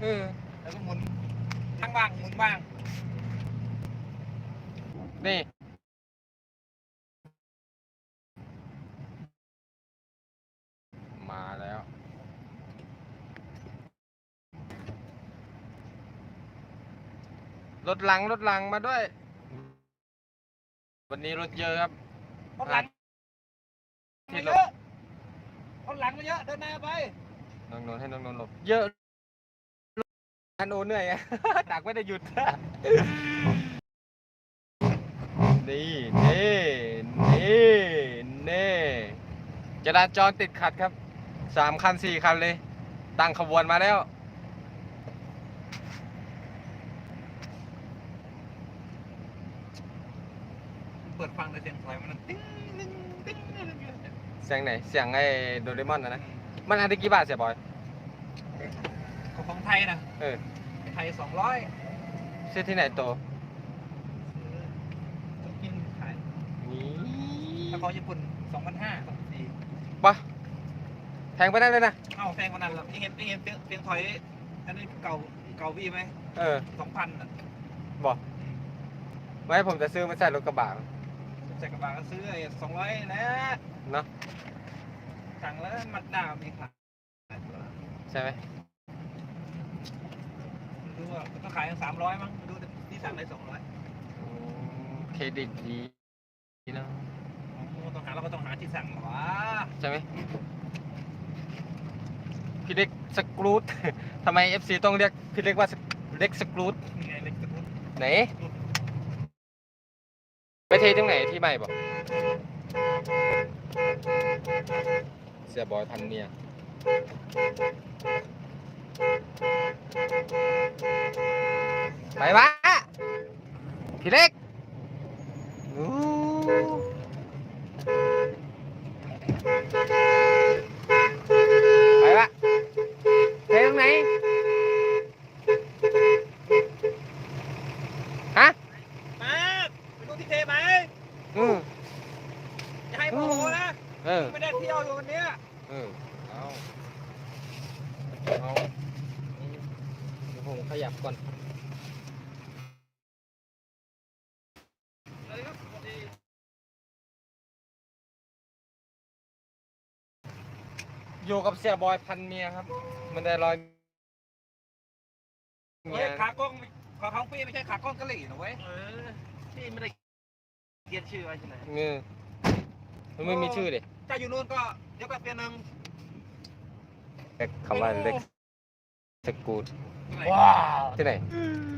เออแล้วก็หมุนทั้งบ้างหมุนบ้าง นี่มาแล้ว รถหลังรถหลังมาด้วย วันนี้รถเยอะครับคนหลังที่มาหลเยบอะคนหลังมาเยอะเดินหน้าไป น้องนนท์ให้น้องนนท์หลบ เยอะ อันโอเหนื่อยอะ ดักไม่ได้หยุด นี่นี่นี่นี่จราจรติดขัดครับ สามคันสี่คันเลย ตั้งขบวนมาแล้ว เปิดฟังแต่เสียงถอยมันติ้งติ้งติ้งติ้งติ้งเสียงไหน เสียงไอ้โดเรมอนนะนะ มันอันได้กี่บาทเสียบอย ของไทยนะ เออ ไทยสองร้อยซื้อที่ไหนโตต้องกินขายนี่ถ้าของญี่ปุ่นสองพันห้าสองพันสี่ปะแพงไปได้เลยนะเอ้าแพงกว่านั้นเหรอนี่เห็นนี่เห็นเสียงเสียงถอยอันนี้เก่าเก่าพี่ไหมเออสองพันอะบอกไม่ผมจะซื้อมาใส่รถกระบะใส่กระบะก็ซื้อไอ้สองร้อยนะเนาะสั่งแล้วมัดดาวมีขายใช่ไหม ดูว่าต้องขายสามร้อยมั้งดูที่สั่งได้สองร้อยอืมเครดิตดีเนาะต้องหาเราก็ต้องหาที่สั่งเหรอวะใช่ไหมพี่เล็กสกรูตทำไม FC ต้องเรียกพี่เล็กว่าเล็กสกรูตนี่ไงเล็กตะกุดไหนไปเทตรงไหนที่ใหม่บอกเสียบอยพันเมีย ไปวะพี่เล็กอู้ไปวะเทตรงไหนฮะมาไปดูที่เทไหมอืมอย่าให้โมโหนะเออไม่ได้เที่ยวอยู่วันเนี้ยเออเอาเอาเดี๋ยวผมขยับก่อน อยู่กับเสียบอยพันเมียครับ มันได้ร้อยเฮ้เมียยขากล้องขาของพี่ไม่ใช่ขากล้องกะหรี่นะเว้ยเออพี่ไม่ได้เขียนชื่อไว้ที่ไหนเงือมันไม่มีชื่อดิถ้าอยู่นู่นก็เดี๋ยวก็เปลี่ยนหนึ่งเล็กคำว่าเล็กสกูตว้าวที่ไหนอืม